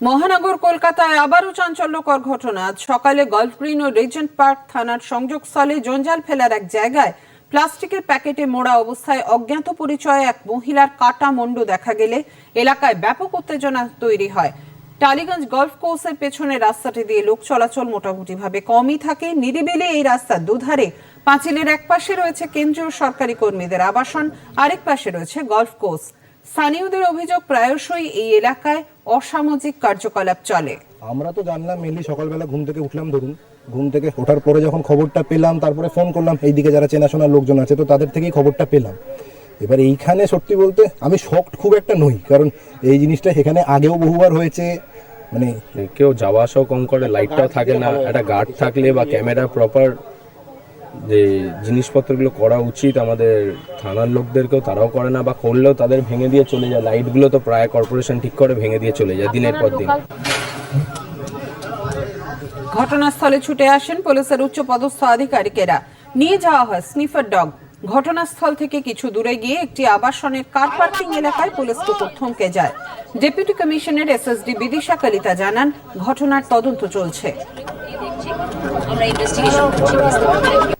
মহানগর কলকাতায় আবারও চাঞ্চল্যকর ঘটনা। আজ সকালে গল্ফ গ্রিন ও রিজেন্ট পার্ক থানার সংযোগস্থলে জঞ্জাল ফেলার এক জায়গায় প্লাস্টিকের প্যাকেটে মোড়া অবস্থায় অজ্ঞাত পরিচয়ে এক মহিলার কাটা মণ্ড দেখা গেলে এলাকায় ব্যাপক উত্তেজনা তৈরি হয়। টালিগঞ্জ গলফ কোর্সের পেছনে রাস্তাটি দিয়ে লোক চলাচল মোটামুটি ভাবে কমই থাকে। নিরিবিলি এই রাস্তার দুধারে পাঁচিলের এক পাশে রয়েছে কেন্দ্রীয় সরকারি কর্মীদের আবাসন, আরেক পাশে রয়েছে গলফ কোর্স। স্থানীয়দের অভিযোগ প্রায়শই এই এলাকায় অসামাজিক কার্যকলাপ চলে। আমরা তো জানলাম মেনলি সকালবেলা ঘুম থেকে উঠলাম ধরুন। ঘুম থেকে ওঠার পরে যখন খবরটা পেলাম তারপরে ফোন করলাম এইদিকে যারা চেনাশোনা লোকজন আছে তো তাদের থেকেই খবরটা পেলাম। এবার এইখানে সত্যি বলতে আমি শকড খুব একটা নই কারণ এই জিনিসটা এখানে আগেও বহুবার হয়েছে। মানে কেউ যাওয়া আসাও কম করে লাইটটাও থাকে না একটা গার্ড থাকলে বা ক্যামেরা প্রপার যে জিনিসপত্রগুলো করা উচিত আমাদের থানার লোকদেরকেও তারাও করে না বা করলেও তাদের ভেঙে দিয়ে চলে যায়। লাইটগুলো তো প্রায় কর্পোরেশন ঠিক করে ভেঙে দিয়ে চলে যায় দিনের পর দিন। ঘটনাস্থলে ছুটে আসেন পুলিশের উচ্চ পদস্থ আধিকারিকেরা। নিয়ে যাওয়া হয় স্নিফার ডগ। ঘটনাস্থল থেকে কিছু দূরে গিয়ে একটি আবাসনের কার পার্কিং এলাকায় পুলিশ কুকুর থমকে যায়। Deputy commissioner SSD Bidisha Kalita জানান ঘটনার তদন্ত চলছে। আমরা ইনভেস্টিগেশন করছি